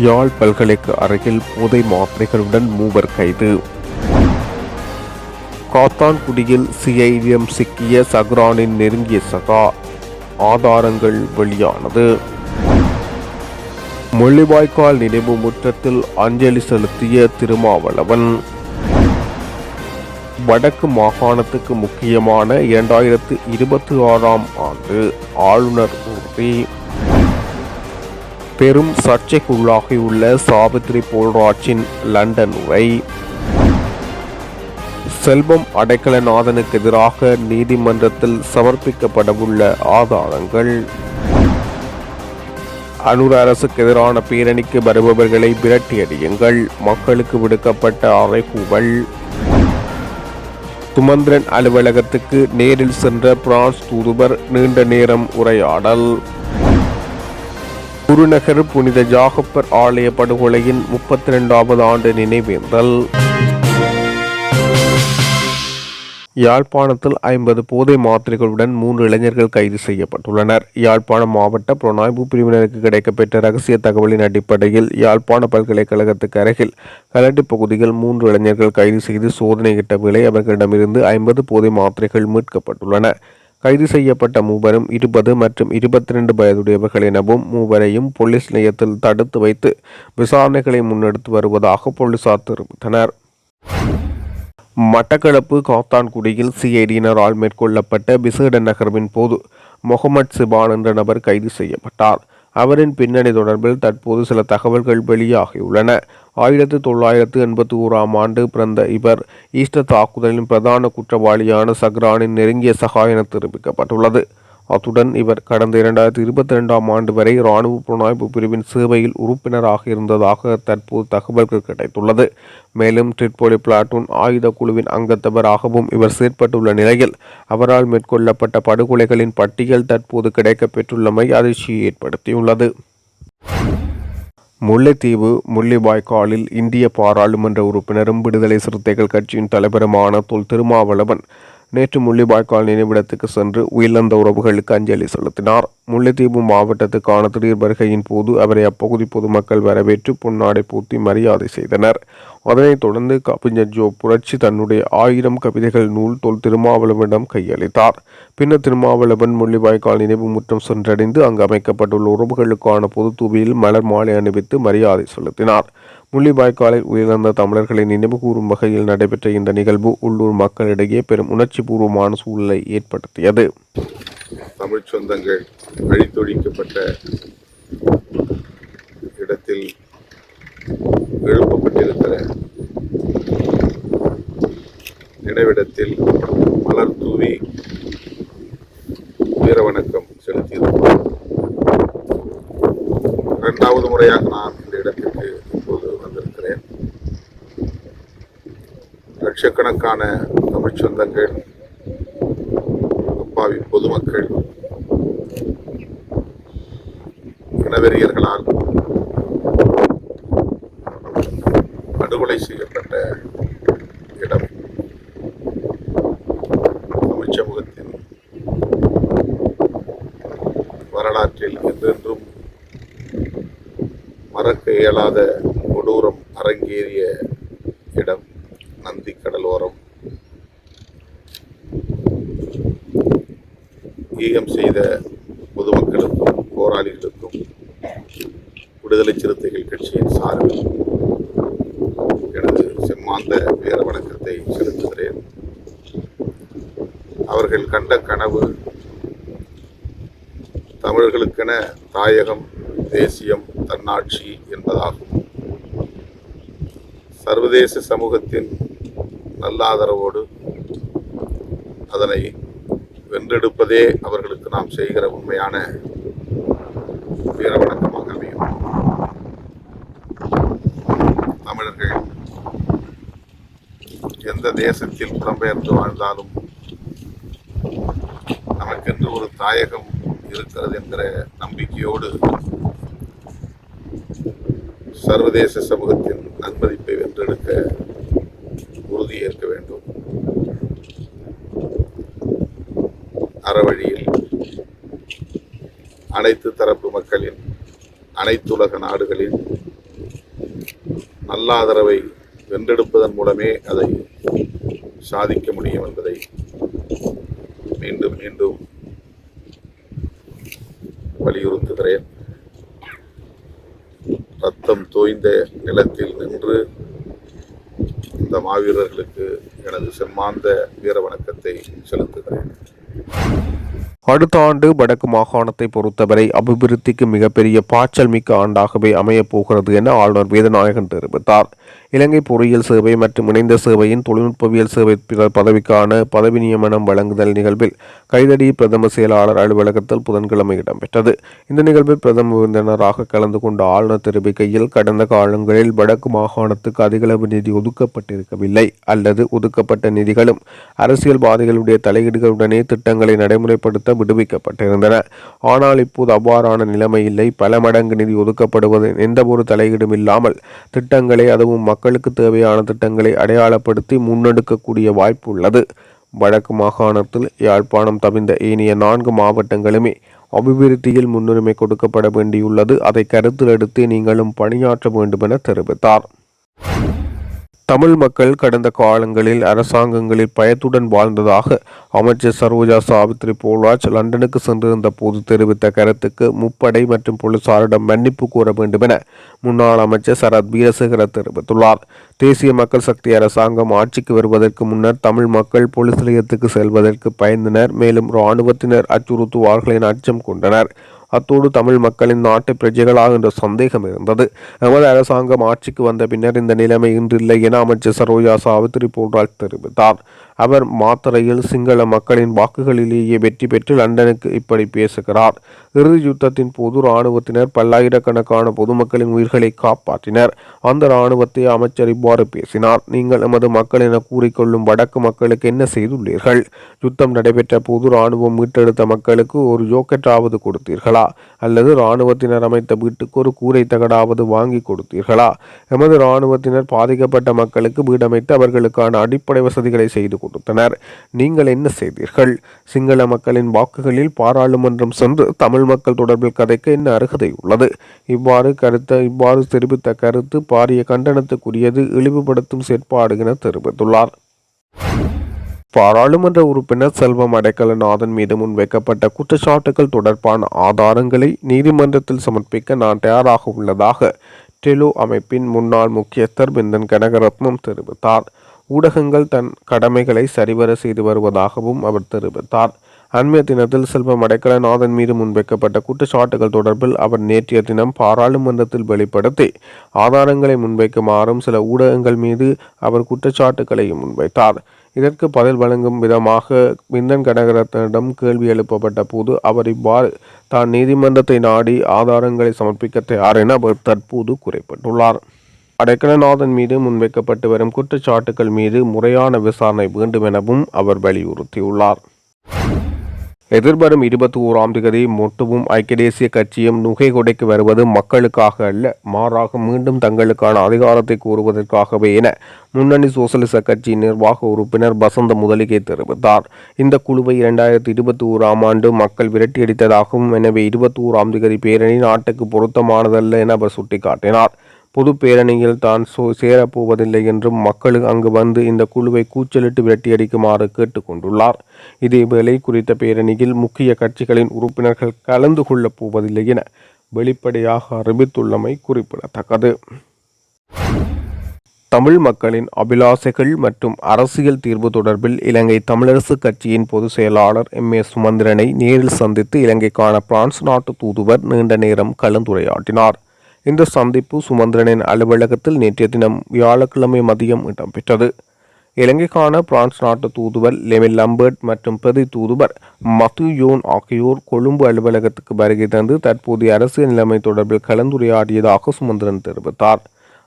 யாழ் பல்கலைக்கு அருகில் போதை மாத்திரைகளுடன் மூவர் கைது. காத்தான்குடியில் சிஐடிஎம் சிக்கிய சஹ்ரானின் நெருங்கிய சகா ஆதாரங்கள் வெளியானது. முள்ளிவாய்க்கால் நினைவு முற்றத்தில் அஞ்சலி செலுத்திய திருமாவளவன். வடக்கு மாகாணத்துக்கு முக்கியமான இரண்டாயிரத்து இருபத்தி ஆறாம் ஆண்டு ஆளுநர் உறுதி பெரும் சர்ச்சைக்குள்ளாகியுள்ள சாவித்ரி போல்ராஜின் லண்டன் உரை. செல்வம் அடைக்கலநாதனுக்கு எதிராக நீதிமன்றத்தில் சமர்ப்பிக்கப்படவுள்ள ஆதாரங்கள். அனுர அரசுக்கு எதிரான பேரணிக்கு வருபவர்களை விரட்டியடியுங்கள் மக்களுக்கு விடுக்கப்பட்ட அறைகூவல். சுமந்திரன் அலுவலகத்துக்கு நேரில் சென்ற பிரான்ஸ் தூதுவர் நீண்ட நேரம் உரையாடல். குருநகர் புனித ஜாகப்பர் ஆலய படுகொலையின் முப்பத்தி ரெண்டாவது ஆண்டு நினைவேந்தல். யாழ்ப்பாணத்தில் ஐம்பது போதை மாத்திரைகளுடன் மூன்று இளைஞர்கள் கைது செய்யப்பட்டுள்ளனர். யாழ்ப்பாணம் மாவட்ட புலனாய்வு பிரிவினருக்கு கிடைக்கப்பெற்ற ரகசிய தகவலின் அடிப்படையில் யாழ்ப்பாண பல்கலைக்கழகத்துக்கு அருகில் கலட்டி பகுதியில் மூன்று இளைஞர்கள் கைது செய்து சோதனையிட்ட வேளை அவர்களிடமிருந்து ஐம்பது போதை மாத்திரைகள் மீட்கப்பட்டுள்ளன. கைது செய்யப்பட்ட மூவரும் இருபது மற்றும் இருபத்தி ரெண்டு வயதுடையவர்கள் எனவும் மூவரையும் போலீஸ் நிலையத்தில் தடுத்து வைத்து விசாரணைகளை முன்னெடுத்து வருவதாக போலீசார் தெரிவித்தனர். மட்டக்களப்பு காத்தான்குடியில் சிஐடியினரால் மேற்கொள்ளப்பட்ட விசேட நகர்வின் போது முகமது சிபான் என்ற நபர் கைது செய்யப்பட்டார். அவரின் பின்னணி தொடர்பில் தற்போது சில தகவல்கள் வெளியாகியுள்ளன. ஆயிரத்தி தொள்ளாயிரத்து எண்பத்தி ஓராம் ஆண்டு பிறந்த இவர் ஈஸ்டர் தாக்குதலின் பிரதான குற்றவாளியான சக்ரானின் நெருங்கிய சகா என தெரிவிக்கப்பட்டுள்ளது. அத்துடன் இவர் கடந்த இரண்டாயிரத்தி இருபத்தி ரெண்டாம் ஆண்டு வரை இராணுவ புலனாய்வு பிரிவின் சேவையில் உறுப்பினராக இருந்ததாக தற்போது தகவல்கள் கிடைத்துள்ளது. மேலும் ட்ரிப்போலி பிளாட்டூன் ஆயுத குழுவின் அங்கத்தவராகவும் இவர் செயற்பட்டுள்ள நிலையில் அவரால் மேற்கொள்ளப்பட்ட படுகொலைகளின் பட்டியல் தற்போது கிடைக்கப்பெற்றுள்ளமை அதிர்ச்சியை ஏற்படுத்தியுள்ளது. முல்லைத்தீவு முள்ளிவாய்க்காலில் இந்திய பாராளுமன்ற உறுப்பினரும் விடுதலை சிறுத்தைகள் கட்சியின் தலைவருமான தொல் திருமாவளவன் நேற்று முள்ளிவாய்க்கால் நினைவிடத்துக்கு சென்று உயிரிழந்த உறவுகளுக்கு அஞ்சலி செலுத்தினார். முல்லைத்தீவு மாவட்டத்துக்கான திடீர் வருகையின் போது அவரை அப்பகுதி பொதுமக்கள் வரவேற்று பொன்னாடை பூத்தி மரியாதை செய்தனர். அதனைத் தொடர்ந்து கவிஞர் ஜோ புரட்சி தன்னுடைய ஆயிரம் கவிதைகள் நூல் தொல் திருமாவளவனிடம் கையளித்தார். பின்னர் திருமாவளவன் முள்ளிவாய்க்கால் நினைவு முற்றம் சென்றடைந்து அங்கு அமைக்கப்பட்டுள்ள உறவுகளுக்கான பொது தூவியில் மலர் மாலை அணிவித்து மரியாதை செலுத்தினார். முள்ளிவாய்க்காலில் உயிரிழந்த தமிழர்களை நினைவு கூறும் வகையில் நடைபெற்ற இந்த நிகழ்வு உள்ளூர் மக்களிடையே பெரும் உணர்ச்சி பூர்வமான சூழலை ஏற்படுத்தியது. தமிழ் சொந்தங்கள் அழித்தொழிக்கப்பட்ட இடத்தில் எழுப்பப்பட்டிருக்கிற நினைவிடத்தில் மலர் தூவி வீர வணக்கம் செலுத்தியிருக்கிறோம் இரண்டாவது முறையாக நான் இந்த இடத்திற்கு இப்போது வந்திருக்கிறேன் லட்சக்கணக்கான தமிழ் சொந்தங்கள் அப்பாவி பொதுமக்கள் இனவெறியர்களால் படுகொலை செய்யப்பட்ட இடம். தமிழ் சமூகத்தின் வரலாற்றில் என்றென்றும் மறக்க இயலாத கொடூரம் அரங்கேறிய பொதுமக்களுக்கும் போராளிகளுக்கும் விடுதலை சிறுத்தைகள் கட்சியின் சார்பில் எனது செம்மாந்த வீர வணக்கத்தை செலுத்துகிறேன். அவர்கள் கண்ட கனவு தமிழர்களுக்கென தாயகம் தேசியம் தன்னாட்சி என்பதாகும். சர்வதேச சமூகத்தின் நல்லாதரவோடு அதனை வென்றெடுப்பதே அவர்களுக்கு நாம் செய்கிற உண்மையான வீர வணக்கமாக அமையும். தமிழர்கள் எந்த தேசத்தில் புலம்பெயர்ந்து வாழ்ந்தாலும் நமக்கென்று ஒரு தாயகம் இருக்கிறது என்கிற நம்பிக்கையோடு சர்வதேச சமூகத்தின் நன்மதிப்பை வென்றெடுக்க உறுதியேற்க வேண்டும். அறவழியில். அனைத்து தரப்பு மக்களின் அனைத்துலக நாடுகளின் நல்லாதரவை வென்றெடுப்பதன் மூலமே அதை சாதிக்க முடியும் என்பதை மீண்டும் மீண்டும் வலியுறுத்துகிறேன். ரத்தம் தோய்ந்த நிலத்தில் நின்று இந்த மாவீரர்களுக்கு எனது செம்மாந்த வீர வணக்கத்தை செலுத்துகிறேன். அடுத்த ஆண்டு வடக்கு மாகாணத்தை பொறுத்தவரை அபிவிருத்திக்கு மிகப்பெரிய பாய்ச்சல் மிக்க ஆண்டாகவே அமையப் போகிறது என ஆளுநர் வேதநாயகன் தெரிவித்தார். இலங்கை பொறியியல் சேவை மற்றும் இணைந்த சேவையின் தொழில்நுட்பவியல் சேவை பதவிக்கான பதவி நியமனம் வழங்குதல் நிகழ்வில் கைதடி பிரதம செயலாளர் அலுவலகத்தில் புதன்கிழமை இடம்பெற்றது. இந்த நிகழ்வில் பிரதம விருந்தினராக கலந்து கொண்ட ஆளுநர் தெரிவிக்கையில் கடந்த காலங்களில் வடக்கு மாகாணத்துக்கு அதிகளவு நிதி ஒதுக்கப்பட்டிருக்கவில்லை. அல்லது ஒதுக்கப்பட்ட நிதிகளும் அரசியல்வாதிகளுடைய தலையீடுகளுடனே திட்டங்களை நடைமுறைப்படுத்த விடுவிக்கப்பட்டிருந்தன. ஆனால் இப்போது அவ்வாறான நிலைமை இல்லை. பல மடங்கு நிதி ஒதுக்கப்படுவது எந்த ஒரு தலையீடும் இல்லாமல் திட்டங்களை அதுவும் மக்களுக்கு தேவையான திட்டங்களை அடையாளப்படுத்தி முன்னெடுக்கக்கூடிய வாய்ப்பு உள்ளது வடக்கு மாகாணத்தில் யாழ்ப்பாணம் தவிர்ந்த ஏனைய நான்கு மாவட்டங்களுமே அபிவிருத்தியில் முன்னுரிமை கொடுக்கப்பட வேண்டியுள்ளது. அதை கருத்தில் எடுத்து நீங்களும் பணியாற்ற வேண்டுமென தெரிவித்தார். தமிழ் மக்கள் கடந்த காலங்களில் அரசாங்கங்களில் பயத்துடன் வாழ்ந்ததாக அமைச்சர் சரோஜா சாவித்ரி போல்ராஜ் லண்டனுக்கு சென்றிருந்த போது தெரிவித்த கருத்துக்கு முப்படை மற்றும் போலீசாரிடம் மன்னிப்பு கோர வேண்டுமென முன்னாள் அமைச்சர் சரத் வீரசேகர தெரிவித்துள்ளார். தேசிய மக்கள் சக்தி அரசாங்கம் ஆட்சிக்கு வருவதற்கு முன்னர் தமிழ் மக்கள் போலீஸ் நிலையத்துக்கு செல்வதற்கு பயந்தனர். மேலும் இராணுவத்தினர் அச்சுறுத்துவார்கள் என அச்சம் கொண்டனர். அத்தோடு தமிழ் மக்களின் நாட்டு பிரஜைகளாக என்ற சந்தேகம் இருந்தது. எமது அரசாங்கம் ஆட்சிக்கு வந்த பின்னர் இந்த நிலைமை இன்றில்லை என அமைச்சர் சரோஜா சாவித்ரி போன்றால் தெரிவித்தார். அவர் மாத்திரையில் சிங்கள மக்களின் வாக்குகளிலேயே வெற்றி பெற்று லண்டனுக்கு இப்படி பேசுகிறார். இறுதி யுத்தத்தின் போது இராணுவத்தினர் பல்லாயிரக்கணக்கான பொதுமக்களின் உயிர்களை காப்பாற்றினர். அந்த இராணுவத்தை அமைச்சர் இவ்வாறு பேசினார். நீங்கள் எமது மக்கள் என கூறிக்கொள்ளும் வடக்கு மக்களுக்கு என்ன செய்துள்ளீர்கள்? யுத்தம் நடைபெற்ற போது இராணுவம் மீட்டெடுத்த மக்களுக்கு ஒரு ஜோக்கெட்டாவது கொடுத்தீர்களா? அல்லது இராணுவத்தினர் அமைத்த வீட்டுக்கு ஒரு கூரை தகடாவது வாங்கி கொடுத்தீர்களா? எமது இராணுவத்தினர் பாதிக்கப்பட்ட மக்களுக்கு வீடமைத்து அவர்களுக்கான அடிப்படை வசதிகளை செய்து கொடுத்தனர் நீங்கள் என்ன செய்தீர்கள்? சிங்கள மக்களின் வாக்குகளில் பாராளுமன்றம் சென்று தமிழ் மக்கள் தொடர்பில் கதைக்க என்ன அருகதை உள்ளது? இவ்வாறு கருத்த இவ்வாறு தெரிவித்த கருத்து பாரிய கண்டனத்துக்குரியது இழிவுபடுத்தும் செயற்பாடு என தெரிவித்துள்ளார். பாராளுமன்ற உறுப்பினர் செல்வம் அடைக்கலநாதன் மீது முன்வைக்கப்பட்ட குற்றச்சாட்டுகள் தொடர்பான ஆதாரங்களை நீதிமன்றத்தில் சமர்ப்பிக்க நான் தயாராக உள்ளதாக டெலு அமைப்பின் முன்னாள் முக்கியஸ்தர் பிந்தன் கனகரத்னம் தெரிவித்தார். ஊடகங்கள் தன் கடமைகளை சரிவர செய்து வருவதாகவும் அவர் தெரிவித்தார். அண்மைய தினத்தில் செல்வம் அடைக்கலநாதன் மீது முன்வைக்கப்பட்ட குற்றச்சாட்டுகள் தொடர்பில் அவர் நேற்றைய தினம் பாராளுமன்றத்தில் வெளிப்படுத்தி ஆதாரங்களை முன்வைக்குமாறும் சில ஊடகங்கள் மீது அவர் குற்றச்சாட்டுகளையும் முன்வைத்தார். இதற்கு பதில் வழங்கும் விதமாக விந்தன் கனகரத்தனிடம் கேள்வி எழுப்பப்பட்ட போது அவர் இவ்வாறு தான் நீதிமன்றத்தை நாடி ஆதாரங்களை சமர்ப்பிக்க தயார் என அவர் தற்போது குறிப்பிட்டுள்ளார். அடைக்கலநாதன் மீது முன்வைக்கப்பட்டு வரும் குற்றச்சாட்டுகள் மீது முறையான விசாரணை வேண்டும் எனவும் அவர் வலியுறுத்தியுள்ளார். எதிர்வரும் இருபத்தி ஓராம் தேதி மொட்டுவும் ஐக்கிய தேசிய கட்சியும் நுகைகொடைக்கு வருவது மக்களுக்காக அல்ல மாறாக மீண்டும் தங்களுக்கான அதிகாரத்தை கோருவதற்காகவே என முன்னணி சோசலிச கட்சியின் நிர்வாக உறுப்பினர் பசந்த முதலிகை தெரிவித்தார். இந்த குழுவை இரண்டாயிரத்தி இருபத்தி ஓராம் ஆண்டு மக்கள் விரட்டியடித்ததாகவும் எனவே இருபத்தி ஓராம் தேதி பேரணி நாட்டுக்கு பொருத்தமானதல்ல என அவர் சுட்டிக்காட்டினார். பொது பேரணியில் தான் சோ சேரப்போவதில்லை என்றும் மக்களும் அங்கு வந்து இந்த குழுவை கூச்சலிட்டு விரட்டியடிக்குமாறு கேட்டுக்கொண்டுள்ளார். இதேவேளை குறித்த பேரணியில் முக்கிய கட்சிகளின் உறுப்பினர்கள் கலந்து கொள்ளப் போவதில்லை என வெளிப்படையாக அறிவித்துள்ளமை குறிப்பிடத்தக்கது. தமிழ் மக்களின் அபிலாசைகள் மற்றும் அரசியல் தீர்வு தொடர்பில் இலங்கை தமிழரசு கட்சியின் பொதுச் செயலாளர் எம். ஏ. சுமந்திரனை நேரில் சந்தித்து இலங்கைக்கான பிரான்ஸ் நாட்டு தூதுவர் நீண்ட நேரம் கலந்துரையாட்டினார் இந்த சந்திப்பு சுமந்திரனின் அலுவலகத்தில் நேற்றைய தினம் வியாழக்கிழமை மதியம் இடம்பெற்றது. இலங்கைக்கான பிரான்ஸ் நாட்டு தூதுவர் லெமில் லம்பர்ட் மற்றும் பிரதி தூதுவர் மது யோன் ஆகியோர் கொழும்பு அலுவலகத்துக்கு வருகை தந்து தற்போதைய அரசியல் நிலைமை தொடர்பில் கலந்துரையாடியதாக சுமந்திரன் தெரிவித்தார்.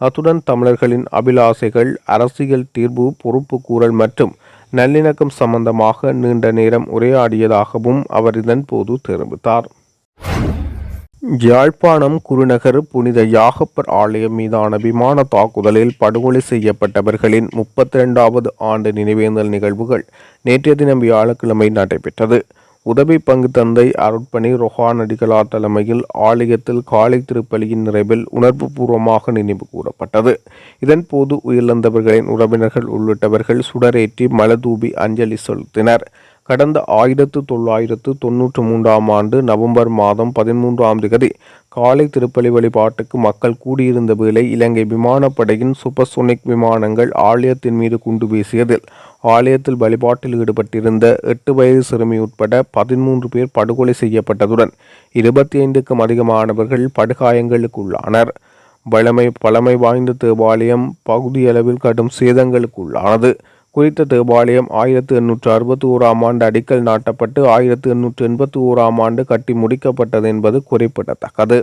அத்துடன் தமிழர்களின் அபிலாசைகள் அரசியல் தீர்வு பொறுப்பு கூறல் மற்றும் நல்லிணக்கம் சம்பந்தமாக நீண்ட நேரம் உரையாடியதாகவும் அவர் இதன்போது தெரிவித்தார். யாழ்ப்பாணம் குருநகர் புனித யாகப்பர் ஆலயம் மீதான விமான தாக்குதலில் படுகொலை செய்யப்பட்டவர்களின் முப்பத்தி இரண்டாவது ஆண்டு நினைவேந்தல் நிகழ்வுகள் நேற்றைய தினம் வியாழக்கிழமை நடைபெற்றது. உதவி பங்கு தந்தை அருட்பணி ரொஹான் அடிகளார் தலைமையில் ஆலயத்தில் காலை திருப்பலியின் நிறைவில் உணர்வுபூர்வமாக நினைவு கூறப்பட்டது. இதன்போது உயிரிழந்தவர்களின் உறவினர்கள் உள்ளிட்டவர்கள் சுடரேற்றி மலதூபி அஞ்சலி செலுத்தினர். கடந்த ஆயிரத்து தொள்ளாயிரத்து தொன்னூற்று மூன்றாம் ஆண்டு நவம்பர் மாதம் பதிமூன்றாம் திகதி காலை திருப்பலி வழிபாட்டுக்கு மக்கள் கூடியிருந்த வேளை இலங்கை விமானப்படையின் சூப்பர்சோனிக் விமானங்கள் ஆலயத்தின் மீது குண்டு வீசியதில் ஆலயத்தில் வழிபாட்டில் ஈடுபட்டிருந்த எட்டு வயது சிறுமி உட்பட பதிமூன்று பேர் படுகொலை செய்யப்பட்டதுடன் இருபத்தி ஐந்துக்கும் அதிகமானவர்கள் படுகாயங்களுக்குள்ளானர். பழமை பழமை வாய்ந்த தேவாலயம் பகுதியளவில் கடும் சேதங்களுக்குள்ளானது. குறித்த தேவாலயம் ஆயிரத்து எண்ணூற்று அறுபத்தி ஓராம் ஆண்டு அடிக்கல் நாட்டப்பட்டு ஆயிரத்து எண்ணூற்று எண்பத்தி ஓராம் ஆண்டு கட்டி முடிக்கப்பட்டது என்பது குறிப்பிடத்தக்கது.